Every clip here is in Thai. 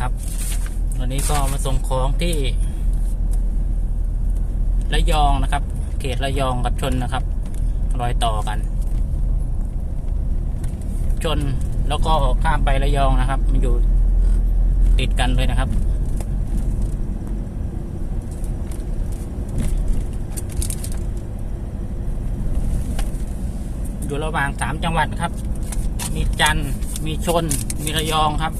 ครับ วันนี้ก็มาส่งของที่ ระยองนะครับ เขตระยองกับชนนะครับ รอยต่อกัน ชนแล้วก็ข้ามไประยองนะครับ มันอยู่ติดกันเลยนะครับอยู่ระหว่างสามจังหวัดครับ มีจันทร์มีชน มีระยองครับ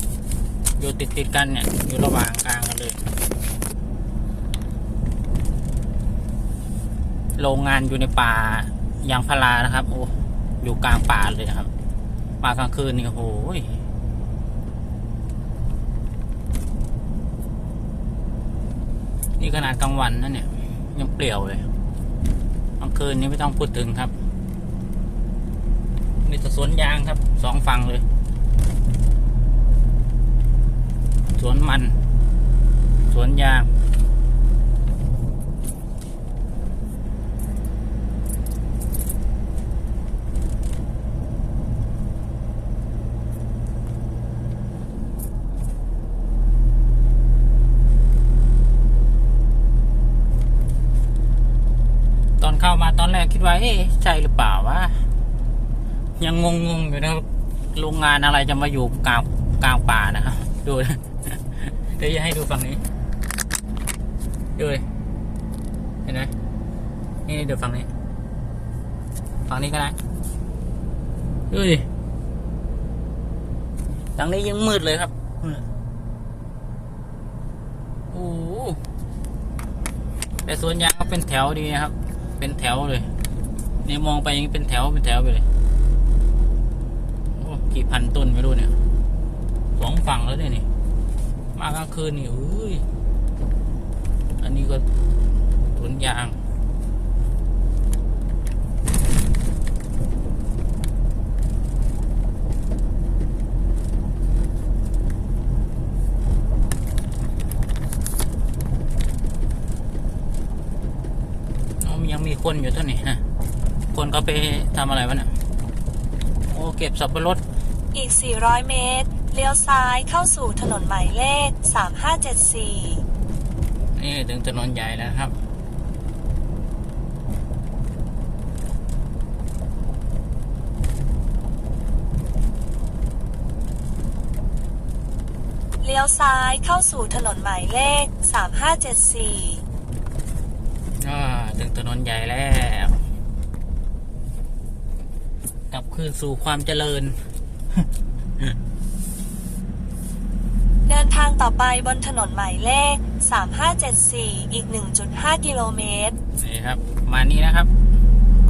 อยู่ติดติดๆกันเนี่ย อยู่ระหว่างกลางกันเลย โรงงานอยู่ในป่ายางพารานะครับ โอ้ อยู่กลางป่าเลยนะครับ ป่ากลางคืนนี่โอ้ยนี่ขนาดกลางวันนะเนี่ย ยังเปลี่ยวเลยกลางคืนนี้ไม่ต้องพูดถึงครับ มีแต่สวนยางครับสองฝั่งเลย สวนมัน สวนยาง ตอน เข้ามาตอนแรกคิดว่า เอ๊ะใช่หรือเปล่าวะยังงงงๆอยู่นะโรงงานอะไรจะมาอยู่กลางกลางป่านะครับดูเดี๋ยวจะให้ดูฝั่งนี้ดูเห็นไหมนี่เดี๋ยวฝั่งนี้ ฝั่งนี้ก็ได้ดูดิฝั่งนี้ยังมืดเลยครับโอ้โหแต่สวนยางก็เป็นแถวดีนะครับ เป็นแถวเลยเนี่ยมองไปยังเป็นแถวเป็นแถวไปเลยโอ้กี่พันต้นไม่รู้เนี่ยสองฝั่งแล้วเนี่ยนี่มากลางคืนนี่อุ้ยอันนี้ก็สวนยาง ยังมีคนอยู่เท่านี้ฮะ คนเขาไปทำอะไรวะเนี่ยโอ้เก็บสับปะรด อีก 400 เมตร เลี้ยวซ้ายเข้าสู่ถนนหมายเลข 3574 นี่ถึงถนนใหญ่แล้วครับ เลี้ยวซ้ายเข้าสู่ถนนหมายเลข 3574อ่าถึ งถนนใหญ่แล้ว กลับคืนสู่ความเจริญ เดินทางต่อไปบนถนนหมายเลข 3574 อีก 1.5 กิโลเมตร นี่ครับ มานี้นะครับ